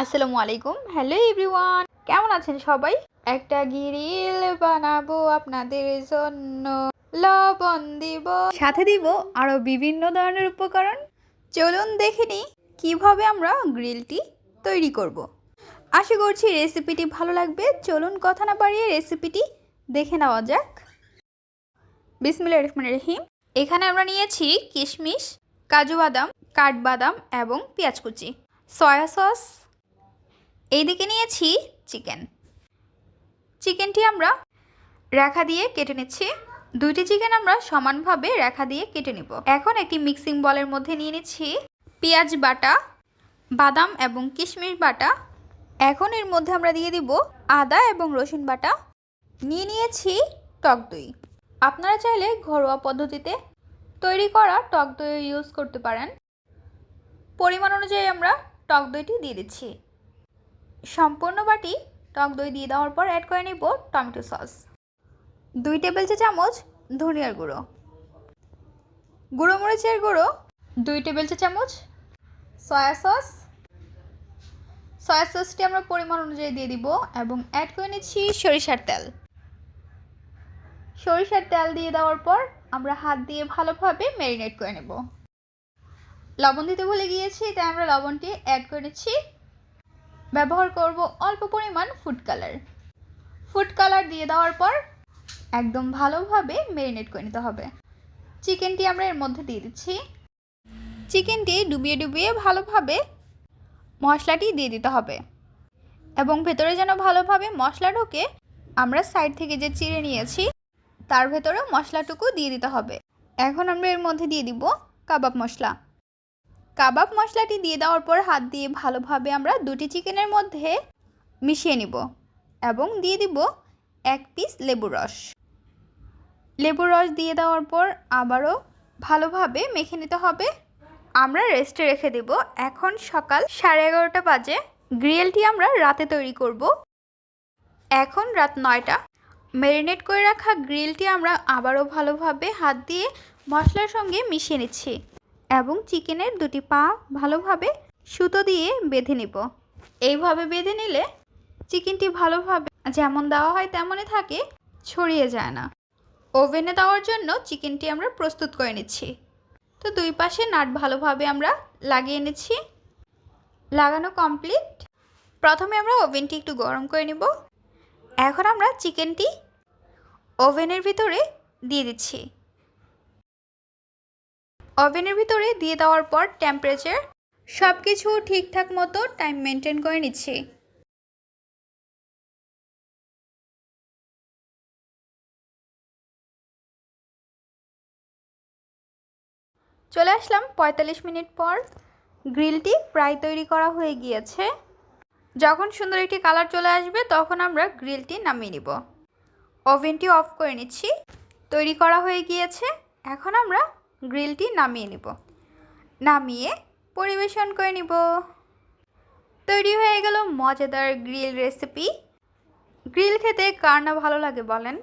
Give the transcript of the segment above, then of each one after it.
আসসালামু আলাইকুম। Hello everyone কেমন আছেন সবাই? একটা গিরিল বানাবো আপনাদের জন্য। লবণ দিব। সাথে দিব আরও বিভিন্ন ধরনের উপকরণ। চলুন দেখে নিই কীভাবে আমরা গ্রিলটি তৈরি করব। আশা করছি রেসিপিটি ভালো লাগবে। চলুন কথা না বাড়িয়ে রেসিপিটি দেখে নেওয়া যাক। বিসমিল্লা রহমান রহিম। এখানে আমরা নিয়েছি কিশমিশ, কাজু বাদাম, কাঠবাদাম এবং পেঁয়াজ কুচি সয়া সস। এইদিকে নিয়েছি চিকেন। চিকেনটি আমরা রেখা দিয়ে কেটে নিচ্ছি। দুইটি চিকেন আমরা সমানভাবে রেখা দিয়ে কেটে নিব। এখন একটি মিক্সিং বলের মধ্যে নিয়ে নিচ্ছি পেঁয়াজ বাটা, বাদাম এবং কিশমিশ বাটা। এখন এর মধ্যে আমরা দিয়ে দিব আদা এবং রসুন বাটা। নিয়ে নিয়েছি টক দই। আপনারা চাইলে ঘরোয়া পদ্ধতিতে তৈরি করা টক দই ইউজ করতে পারেন। পরিমাণ অনুযায়ী আমরা টক দইটি দিয়ে দিচ্ছি। সম্পূর্ণ বাটি টক দই দিয়ে দেওয়ার পর অ্যাড করে নিব টমেটো সস দুই টেবিল চা চামচ ধনিয়ার গুঁড়ো। গুঁড়ো মরিচের গুঁড়ো, দুই টেবিল চা চামচ সয়া সস সয়া সসটি আমরা পরিমাণ অনুযায়ী দিয়ে দিব এবং অ্যাড করে নিচ্ছি সরিষার তেল। সরিষার তেল দিয়ে দেওয়ার পর আমরা হাত দিয়ে ভালোভাবে ম্যারিনেট করে নেব। লবণ দিতে ভুলে গিয়েছি, তাই আমরা লবণটি অ্যাড করে নিচ্ছি ব্যবহার করব অল্প পরিমাণ ফুড কালার ফুড কালার দিয়ে দেওয়ার পর একদম ভালোভাবে ম্যারিনেট করে নিতে হবে। চিকেনটি আমরা এর মধ্যে দিয়ে দিচ্ছি। চিকেনটি ডুবিয়ে ডুবিয়ে ভালোভাবে মশলাটি দিয়ে দিতে হবে। এবং ভেতরে যেন ভালোভাবে মশলা ঢোকে, আমরা সাইড থেকে যে চিড়ে নিয়েছি, তার ভেতরেও মশলাটুকু দিয়ে দিতে হবে। এখন আমরা এর মধ্যে দিয়ে দিব কাবাব মশলা। কাবাব মশলাটি দিয়ে দেওয়ার পর হাত দিয়ে ভালোভাবে আমরা দুটি চিকেনের মধ্যে মিশিয়ে নিব এবং দিয়ে দিব এক পিস লেবুর রস। লেবুর রস দিয়ে দেওয়ার পর আবারও ভালোভাবে মেখে নিতে হবে। আমরা রেস্টে রেখে দেব। এখন সকাল সাড়ে এগারোটা বাজে। গ্রিলটি আমরা রাতে তৈরি করব। এখন রাত নয়টা। ম্যারিনেট করে রাখা গ্রিলটি আমরা আবারও ভালোভাবে হাত দিয়ে মশলার সঙ্গে মিশিয়ে নিচ্ছি। এবং চিকেনের দুটি পা ভালোভাবে সুতো দিয়ে বেঁধে নিব। এইভাবে বেঁধে নিলে চিকেনটি ভালোভাবে যেমন দেওয়া হয় তেমনই থাকে, ছড়িয়ে যায় না। ওভেনে দেওয়ার জন্য চিকেনটি আমরা প্রস্তুত করে নিচ্ছি। তো দুই পাশে নাট ভালোভাবে আমরা লাগিয়ে নিচ্ছি। লাগানো কমপ্লিট। প্রথমে আমরা ওভেনটি একটু গরম করে নিব। এখন আমরা চিকেনটি ওভেনের ভিতরে দিয়ে দিচ্ছি। ওভেনের ভিতরে দিয়ে দেওয়ার পর টেম্পারেচার সব কিছু ঠিকঠাক মতো টাইম মেনটেন করে নিচ্ছি। চলে আসলাম পঁয়তাল্লিশ মিনিট পর। গ্রিলটি প্রায় তৈরি করা হয়ে গিয়েছে। যখন সুন্দর একটি কালার চলে আসবে, তখন আমরা গ্রিলটি নামিয়ে নিব। ওভেনটি অফ করে নিচ্ছি। তৈরি করা হয়ে গিয়েছে। এখন আমরা গ্রিলটি নামিয়ে নিব। নামিয়ে পরিবেশন করে নিব। তৈরি হয়ে গেল মজাদার গ্রিল রেসিপি। গ্রিল খেতে কার না ভালো লাগে বলেন?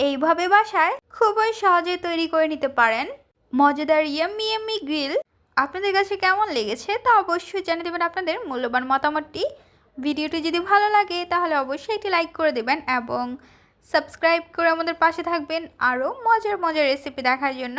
এইভাবে বাসায় খুবই সহজে তৈরি করে নিতে পারেন মজাদার ইয়াম্মি ইয়াম্মি গ্রিল। আপনাদের কাছে কেমন লেগেছে তা অবশ্যই জানিয়ে দেবেন আপনাদের মূল্যবান মতামতটি। ভিডিওটি যদি ভালো লাগে তাহলে অবশ্যই একটি লাইক করে দেবেন এবং সাবস্ক্রাইব করে আমাদের পাশে থাকবেন আরও মজার মজার রেসিপি দেখার জন্য।